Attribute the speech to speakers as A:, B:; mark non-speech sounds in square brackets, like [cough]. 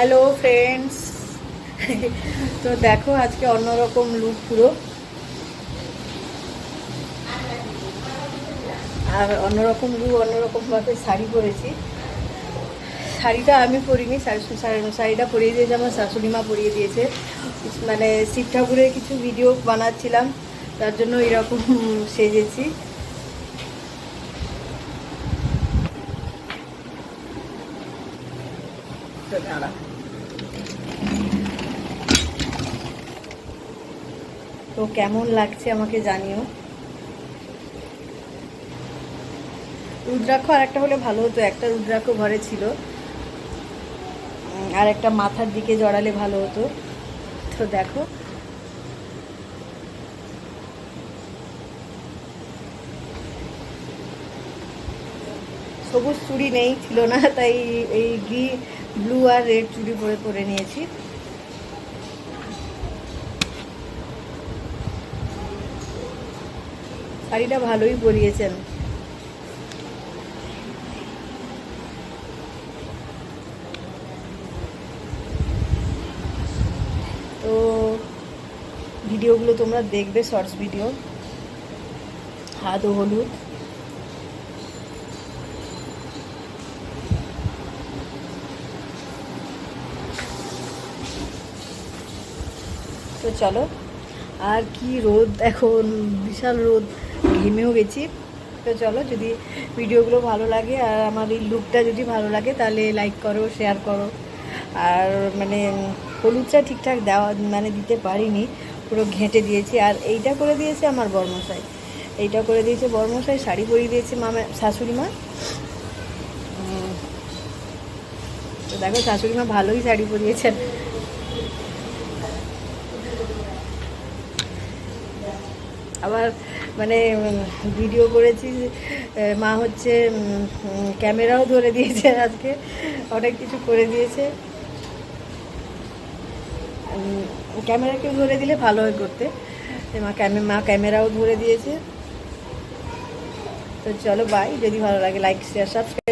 A: Hello friends [laughs] তো দেখো, আজকে অন্যরকম লুক পুরো। আর অন্যরকম লুক অন্যরকমভাবে শাড়ি পরেছি। শাড়িটা আমি পরিনি, শাড়ি- শাড়ি- শাড়িটা পরিয়ে দিয়েছে আমার শাশুড়ি মা পরিয়ে দিয়েছে। মানে শিব ঠাকুরের কিছু ভিডিও বানাচ্ছিলাম, তার জন্য এরকম [laughs] সেজেছি। দাঁড়া। তো কেমন লাগছে আমাকে জানিও। রুদ্রাক্ষ আর একটা হলে ভালো হতো, একটা রুদ্রাক্ষ ঘরে ছিল। আর একটা মাথার দিকে জড়ালে ভালো হতো। তো দেখো। সবুজ চুড়ি নেই, ছিল না, তাই এই ঘি ব্লু আর রেড চুড়ি পরে পরে নিয়েছি। শাড়িটা ভালোই পরিয়েছেন। তো ভিডিওগুলো তোমরা দেখবে শর্টস ভিডিও। হাত ও হলুদ। তো চলো আর কি রোদ, এখন বিশাল রোদ, ঘেমেও গেছি। তো চলো, যদি ভিডিওগুলো ভালো লাগে আর আমার এই লুকটা যদি ভালো লাগে, তাহলে লাইক করো শেয়ার করো। আর মানে হলুদটা ঠিকঠাক দেওয়া মানে দিতে পারিনি, পুরো ঘেঁটে দিয়েছি। আর এইটা করে দিয়েছে আমার বর্মশাই। এইটা করে দিয়েছে বর্মশাই, শাড়ি পরিয়ে দিয়েছে মামা, শাশুড়ি মা। তো দেখো, শাশুড়ি মা ভালোই শাড়ি পরিয়েছেন। আবার মানে ভিডিও করেছি মা হচ্ছে ক্যামেরাও ধরে দিয়েছে আজকে। অনেক কিছু করে দিয়েছে। ক্যামেরা কেউ ধরে দিলে ভালো হয় করতে। মা ক্যামে মা ক্যামেরাও ধরে দিয়েছে। তো চলো বাই যদি ভালো লাগে লাইক শেয়ার সাবস্ক্রাইব